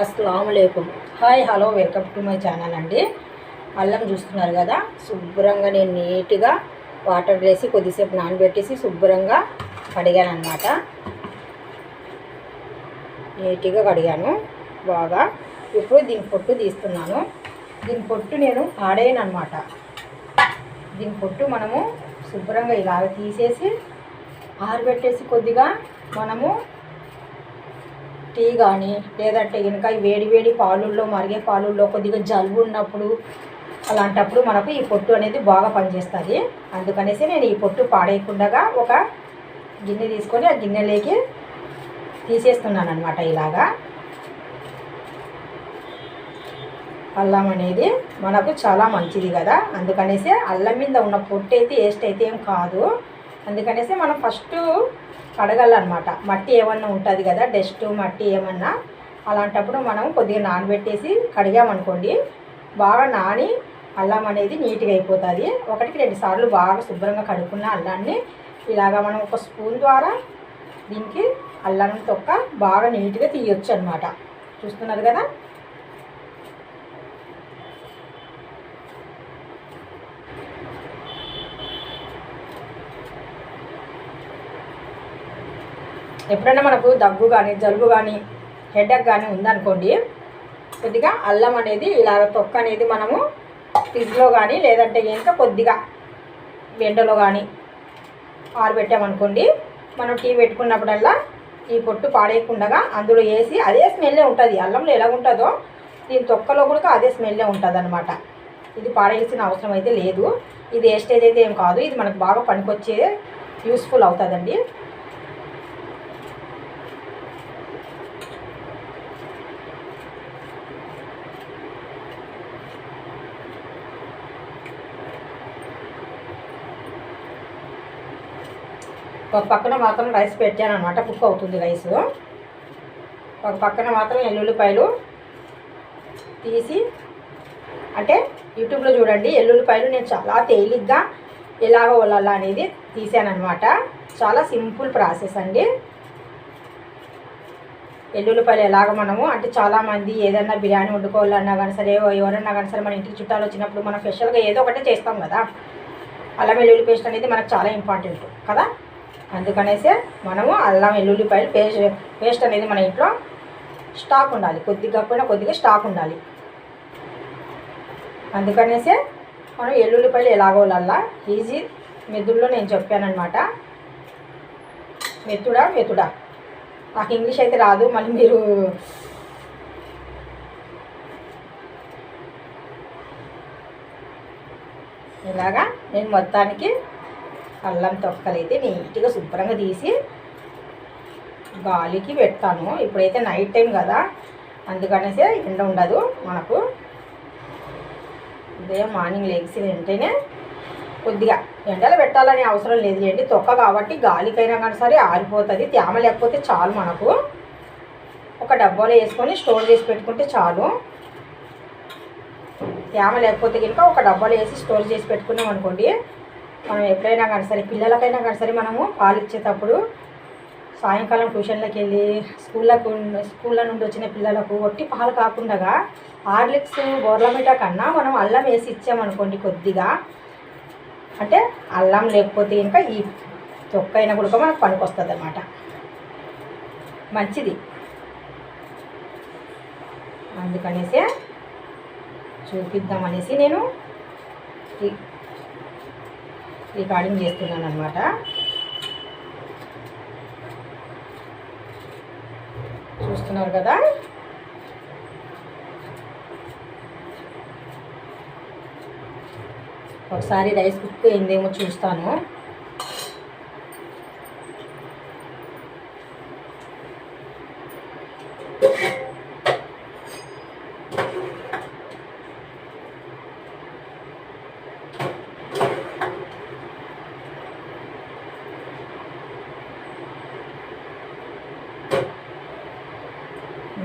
అస్సలం hi hello welcome to my channel అండి. అల్లం చూస్తున్నారు కదా శుభ్రంగా నేను నీట్గా వాటర్ వేసి కొద్దిసేపు నానబెట్టేసి శుభ్రంగా కడిగాను అనమాట నీట్గా కడిగాను బాగా. ఇప్పుడు దీని పొట్టు తీస్తున్నాను. దీని పొట్టు నేను ఆడేయను అనమాట దీని పొట్టు మనము శుభ్రంగా ఇలాగ తీసేసి ఆరబెట్టేసి కొద్దిగా మనము టీ కానీ లేదంటే కనుక వేడి వేడి పాలుల్లో మరిగే పాలుల్లో కొద్దిగా జలుబు ఉన్నప్పుడు అలాంటప్పుడు మనకు ఈ పొట్టు అనేది బాగా పనిచేస్తుంది. అందుకనేసి నేను ఈ పొట్టు పాడేయకుండా ఒక గిన్నె తీసుకొని ఆ గిన్నెలోకి తీసేస్తున్నాను అనమాట ఇలాగా. అల్లం అనేది మనకు చాలా మంచిది కదా. అందుకనేసి అల్లం మీద ఉన్న పొట్టు అయితే వేస్ట్ అయితే ఏం కాదు. అందుకనేసి మనం ఫస్ట్ కడగాలన్నమాట మట్టి ఏమన్నా ఉంటుంది కదా డస్ట్ మట్టి ఏమన్నా? అలాంటప్పుడు మనం కొద్దిగా నానబెట్టేసి కడిగామనుకోండి బాగా నాని అల్లం అనేది నీట్గా అయిపోతుంది. ఒకటికి రెండు సార్లు బాగా శుభ్రంగా కడుక్కున్న అల్లాన్ని ఇలాగా మనం ఒక స్పూన్ ద్వారా దీనికి అల్లం తొక్క బాగా నీట్గా తీయొచ్చు అనమాట చూస్తున్నారు కదా? ఎప్పుడైనా మనకు దగ్గు కానీ జలుబు కానీ హెడేక్ కానీ ఉందనుకోండి కొద్దిగా అల్లం అనేది ఇలాగ తొక్క అనేది మనము ఫ్రిడ్జ్లో కానీ లేదంటే కనుక కొద్దిగా ఎండలో కానీ ఆరబెట్టామనుకోండి మనం టీ పెట్టుకున్నప్పుడల్లా ఈ పొట్టు పాడేయకుండా అందులో వేసి అదే స్మెల్లే ఉంటుంది. అల్లంలో ఎలా ఉంటుందో దీని తొక్కలో కూడా అదే స్మెల్లే ఉంటుంది అనమాట ఇది పాడేయాల్సిన అవసరం అయితే లేదు. ఇది వేస్టేజ్ అయితే ఏం కాదు. ఇది మనకు బాగా పనికొచ్చే యూస్ఫుల్ అవుతుందండి. ఒక పక్కన మాత్రం రైస్ పెట్టాను అనమాట కుక్ అవుతుంది రైస్. ఒక పక్కన మాత్రం ఎల్లుల్లిపాయలు తీసి అంటే యూట్యూబ్లో చూడండి ఎల్లుల్లిపాయలు నేను చాలా తేలిగ్గా ఎలాగ వల్లాలా అనేది తీసానమాట చాలా సింపుల్ ప్రాసెస్ అండి. ఎల్లుల్లిపాయలు ఎలాగ మనము అంటే చాలామంది ఏదన్నా బిర్యానీ వండుకోవాలన్నా కానీ సరే ఎవరన్నా కానీ సరే మన ఇంటికి చుట్టాలు వచ్చినప్పుడు మనం స్పెషల్గా ఏదో ఒకటే చేస్తాం కదా. అల్లం వెల్లుల్లి పేస్ట్ అనేది మనకు చాలా ఇంపార్టెంట్ కదా. అందుకనేసే మనము అల్లం వెల్లుల్లిపాయలు పేస్ట్ పేస్ట్ అనేది మన ఇంట్లో స్టాక్ ఉండాలి. కొద్దిగా పోయినా కొద్దిగా స్టాక్ ఉండాలి. అందుకనేసే మనం ఎల్లుల్లిపాయలు ఎలాగోలల్లా ఈజీ మెదుల్లో నేను చెప్పానమాట మెత్తుడా మెతుడా. నాకు ఇంగ్లీష్ అయితే రాదు మళ్ళీ మీరు ఇలాగా నేను మొత్తానికి అల్లం తొక్కలు అయితే నీట్గా శుభ్రంగా తీసి గాలికి పెడతాను. ఇప్పుడైతే నైట్ టైం కదా అందుకనేసే ఎండ ఉండదు మనకు. ఉదయం మార్నింగ్ లేచి వెంటనే కొద్దిగా ఎండలో పెట్టాలనే అవసరం లేదు లేండి. తొక్క కాబట్టి గాలికైనా కానీ సరే ఆరిపోతుంది తేమ లేకపోతే చాలు మనకు. ఒక డబ్బాలో వేసుకొని స్టోర్ చేసి పెట్టుకుంటే చాలు. తేమ లేకపోతే కనుక ఒక డబ్బాలో వేసి స్టోర్ చేసి పెట్టుకున్నాం అనుకోండి మనం ఎప్పుడైనా కానీ సరే పిల్లలకైనా కానీ సరే మనము పాలు ఇచ్చేటప్పుడు సాయంకాలం ట్యూషన్లకు వెళ్ళి స్కూళ్ళకు స్కూళ్ళ నుండి వచ్చిన పిల్లలకు ఒట్టి పాలు కాకుండా హార్లిక్స్ బోర్లమిటా కన్నా మనం అల్లం వేసి ఇచ్చామనుకోండి కొద్దిగా. అంటే అల్లం లేకపోతే ఇంకా ఈ తొక్క అయినా కూడా మనకు పనికొస్తుంది అన్నమాట మంచిది. అందుకనేసి చూపిద్దామనేసి నేను రికార్డింగ్ చేస్తున్నాను అనమాట చూస్తున్నారు కదా? ఒకసారి రైస్ కుక్ అయిందేమో చూస్తాను.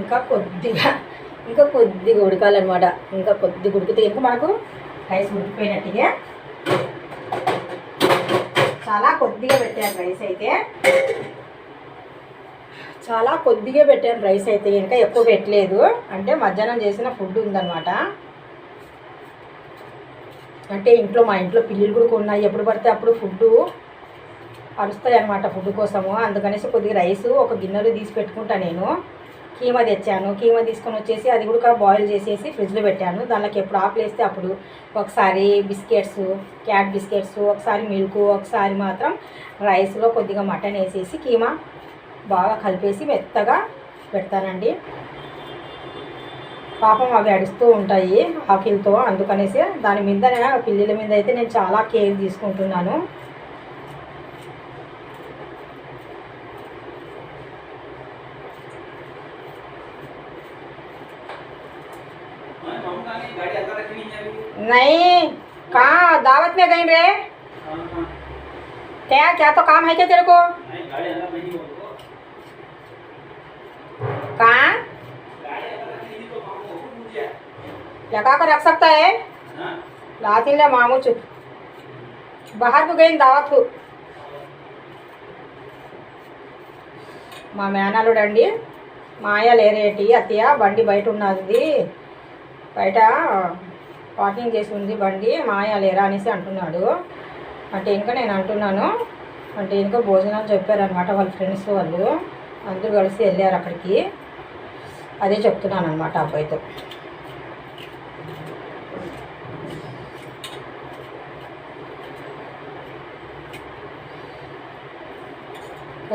ఇంకా కొద్దిగా ఇంకా కొద్దిగా ఉడకాలన్నమాట. ఇంకా కొద్దిగా ఉడికితే ఇంకా మనకు రైస్ ఉడికిపోయినట్టుగా చాలా కొద్దిగా పెట్టాను రైస్ అయితే. చాలా కొద్దిగా పెట్టాను రైస్ అయితే ఇంకా ఎక్కువ పెట్టలేదు. అంటే మధ్యాహ్నం చేసిన ఫుడ్ ఉందన్నమాట. అంటే ఇంట్లో మా ఇంట్లో పిల్లలు కూడా ఉన్నాయి ఎప్పుడు పడితే అప్పుడు ఫుడ్ అరుస్తాయి అనమాట ఫుడ్ కోసము. అందుకనేసి కొద్దిగా రైస్ ఒక గిన్నెలో తీసి పెట్టుకుంటా నేను. కీమా తెచ్చాను. కీమా తీసుకొని వచ్చేసి అది కూడా బాయిల్ చేసేసి ఫ్రిడ్జ్లో పెట్టాను. దానికి ఎప్పుడు ఆకులు అప్పుడు ఒకసారి బిస్కెట్స్ క్యాట్ బిస్కెట్స్ ఒకసారి మిల్క్ ఒకసారి మాత్రం రైస్లో కొద్దిగా మటన్ వేసేసి కీమా బాగా కలిపేసి మెత్తగా పెడతానండి. పాపం అవి అడుస్తూ ఉంటాయి ఆకిలతో. అందుకనేసి దాని మీద పిల్లల మీద అయితే నేను చాలా కేర్ తీసుకుంటున్నాను. नहीं कहाँ दावत में गई रे क्या क्या तो काम है क्या तेरे को कहाँ लगा कर रख सकता है लाती ले मामू चुप बाहर को गई दावत को మా మేనల్లుడు అండి మాయ లేరేటి అత్తయ్య బండి బయట ఉన్నది బయట వాకింగ్ చేసి ఉంది బండి మాయా లేరా అనేసి అంటున్నాడు. అంటే ఇంకా నేను అంటున్నాను. అంటే ఇంకా భోజనాలు చెప్పారనమాట వాళ్ళ ఫ్రెండ్స్ వాళ్ళు. అందరూ కలిసి వెళ్ళారు అక్కడికి. అదే చెప్తున్నాను అనమాట అబ్బాయితో.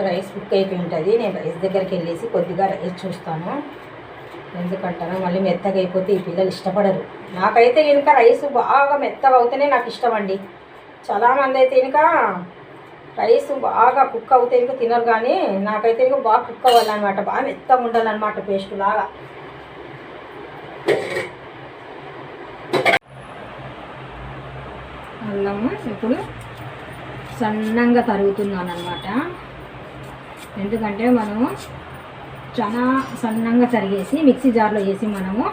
రైస్ బుక్ అయిపోయి ఉంటుంది. నేను రైస్ దగ్గరికి వెళ్ళేసి కొద్దిగా రైస్ చూస్తాను. ఎందుకంటారా మళ్ళీ మెత్తగా అయిపోతే ఈ పిల్లలు ఇష్టపడరు. నాకైతే ఇంకా రైస్ బాగా మెత్తగా అవుతేనే నాకు ఇష్టం అండి చాలామంది అయితే ఇంకా రైస్ బాగా కుక్ అవుతే ఇంకా తినరు కానీ నాకైతే ఇంకా బాగా కుక్ అవ్వాలన్నమాట. బాగా మెత్తగా ఉండాలన్నమాట పేస్ట్ లాగా. అల్లము ఇప్పుడు సన్నంగా తరుగుతున్నాను అనమాట ఎందుకంటే మనము చాలా సన్నంగా తరిగేసి మిక్సీ జార్లో వేసి మనము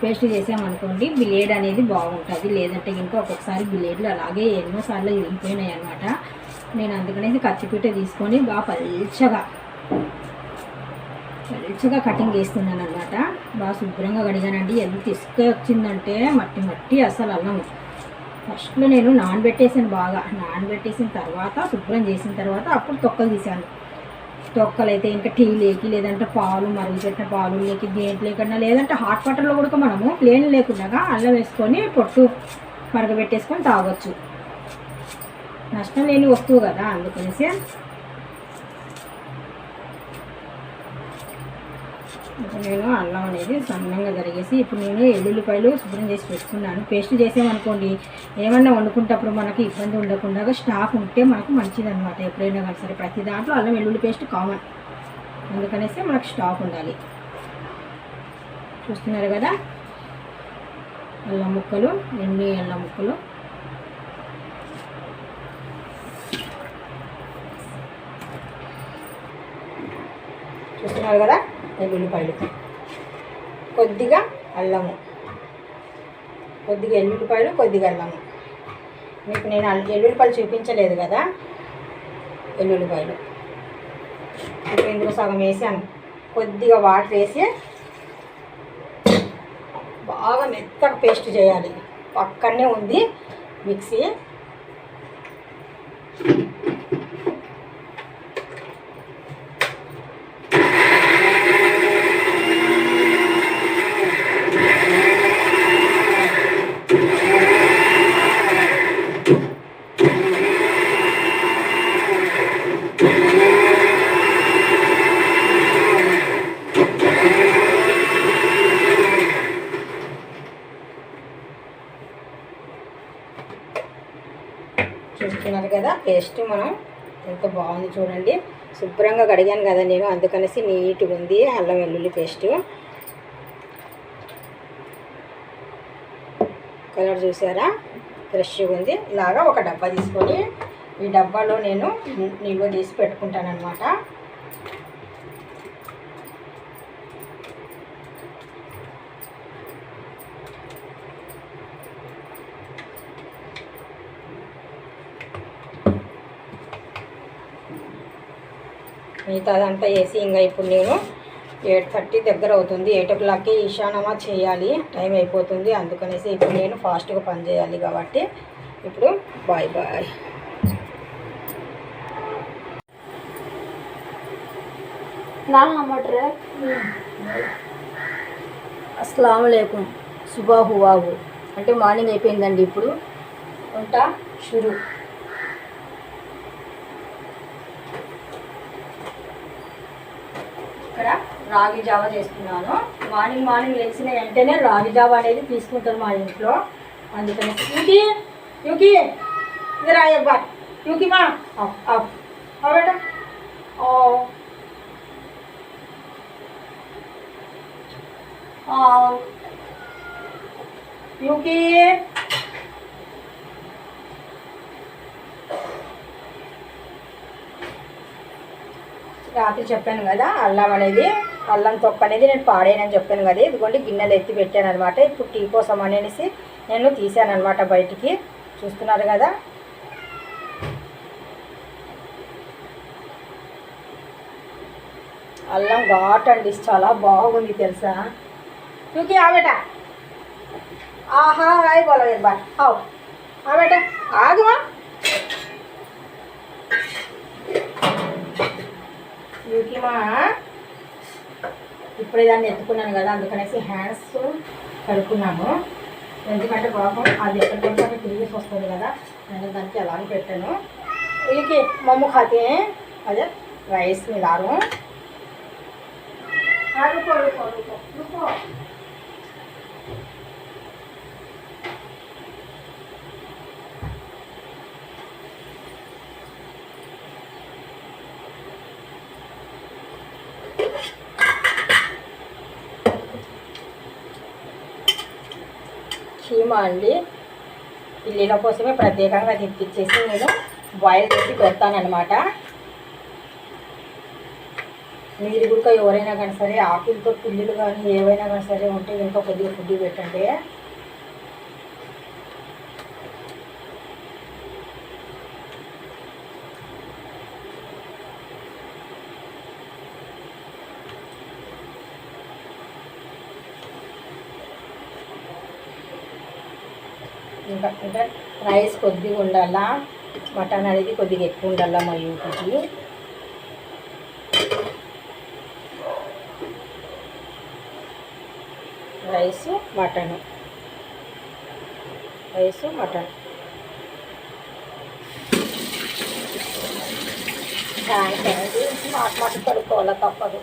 పేస్ట్ చేసామనుకోండి బిలేడ్ అనేది బాగుంటుంది. లేదంటే ఇంకా ఒక్కొక్కసారి బిలేడ్లు అలాగే ఎన్నోసార్లు ఇరిగిపోయినాయి అనమాట నేను అందుకనేసి కత్తిపీట తీసుకొని బాగా పల్చగా పల్చగా కటింగ్ చేస్తున్నాను అనమాట బాగా శుభ్రంగా కడిగానండి. ఎంత ఇసుక వచ్చిందంటే మట్టి మట్టి అసలు అల్లం ఫస్ట్లో నేను నానబెట్టేసాను బాగా. నానబెట్టేసిన తర్వాత శుభ్రం చేసిన తర్వాత అప్పుడు తొక్కలు తీసాను తొక్కలు అయితే ఇంకా టీ లేకి లేదంటే పాలు మరుగుపెట్టిన పాలు లేకి దేంట్లో లేదంటే హాట్ వాటర్లో కూడా మనము ప్లేన్ లేకుండా అల్లం వేసుకొని పొట్టు మరగబెట్టేసుకొని తాగొచ్చు. నష్టం లేని వస్తువు కదా అందుకనేసి ఇప్పుడు నేను అల్లం అనేది సన్నంగా జరిగేసి ఇప్పుడు నేను ఎల్లుల్లిపాయలు శుభ్రం చేసి పెట్టుకున్నాను. పేస్ట్ చేసామనుకోండి ఏమన్నా వండుకుంటప్పుడు మనకి ఇబ్బంది ఉండకుండా స్టాక్ ఉంటే మనకు మంచిది అనమాట ఎప్పుడైనా కానీ సరే ప్రతి దాంట్లో అల్లం వెల్లుల్లి పేస్ట్ కామన్. అందుకనేసి మనకు స్టాక్ ఉండాలి. చూస్తున్నారు కదా? అల్లం ముక్కలు ఎన్ని అల్లం ముక్కలు? చూస్తున్నారు కదా? వెల్లుల్లిపాయలు కొద్దిగా అల్లము. కొద్దిగా ఎల్లుల్లిపాయలు కొద్దిగా అల్లము. మీకు నేను ఎల్లుల్లిపాయలు చూపించలేదు కదా? ఎల్లుల్లిపాయలు. ఇప్పుడు ఇందులో సగం వేసాను. కొద్దిగా వాటర్ వేసి బాగా మెత్తగా పేస్ట్ చేయాలి. పక్కనే ఉంది మిక్సీ చూస్తున్నారు కదా పేస్ట్ మనం ఎంత బాగుంది చూడండి. శుభ్రంగా కడిగాను కదా నేను అందుకనేసి నీట్గా ఉంది అల్లం వెల్లుల్లి పేస్ట్. కలర్ చూసారా? ఫ్రెష్గా ఉంది. ఇలాగా ఒక డబ్బా తీసుకొని ఈ డబ్బాలో నేను నిల్వ చేసి పెట్టుకుంటాను అనమాట మిగతాదంతా వేసి ఇంకా ఇప్పుడు నేను ఎయిట్ థర్టీ దగ్గర అవుతుంది. ఎయిట్ ఓ క్లాక్కి ఇషానమా చేయాలి. టైం అయిపోతుంది. అందుకనేసి ఇప్పుడు నేను ఫాస్ట్గా పని చేయాలి కాబట్టి ఇప్పుడు బాయ్ బాయ్. అస్సలం లేకుం సుబాహువాహు అంటే మార్నింగ్ అయిపోయిందండి ఇప్పుడు. ఉంటా. షురు. ఇక్కడ రాగి జావ చేస్తున్నాను. మార్నింగ్ మార్నింగ్ లేచిన వెంటనే రాగి జావ అనేది తీసుకుంటారు మా ఇంట్లో. అందుకని యూకి యూకి ఇది రాయబ్బా యూకి మా అప్ యూకి. రాత్రి చెప్పాను కదా అల్లం అనేది అల్లం తొక్క అనేది నేను పాడేనని చెప్పాను కదా ఇదిగోండి గిన్నెలు ఎత్తి పెట్టాను అనమాట ఇప్పుడు టీ కోసం అనేసి నేను తీసాను అనమాట బయటికి. చూస్తున్నారు కదా? అల్లం ఘాట్ అండి చాలా బాగుంది తెలుసా? చూకి ఆబేట ఆహా హాయ్ బోల బాయ్. హావ్. ఆబేట ఆగుమా? యూకిమా ఇప్పుడే దాన్ని ఎత్తుకున్నాను కదా అందుకనేసి హ్యాండ్స్ కడుక్కున్నాము ఎందుకంటే పాపం అది ఎక్కడ పడితే అక్కడ వస్తుంది కదా నేను దానికి అలాగే పెట్టాను. వీళ్ళకి మమ్మ ఖాతే. అదే రైస్ మీద ఆరు ఆడుకో ఉప్మా అండి పిల్లిల కోసమే ప్రత్యేకంగా తెప్పించేసి నేను బాయిల్ చేసి పెడతానమాట మీరు కూడా ఎవరైనా కానీ సరే ఆకులతో పిల్లులు కానీ ఏవైనా కానీ సరే ఉంటే ఇంకా కొద్దిగా ఫుడ్ పెట్టండి. ఇంకా ఇంకా రైస్ కొద్దిగా ఉండాలా? మటన్ అనేది కొద్దిగా ఎక్కువ ఉండాలా మా యూట్యూబ్కి రైస్ మటన్ రైస్ మటన్ దానికి మాట మాట కడుక్కోవాలి తప్పదు.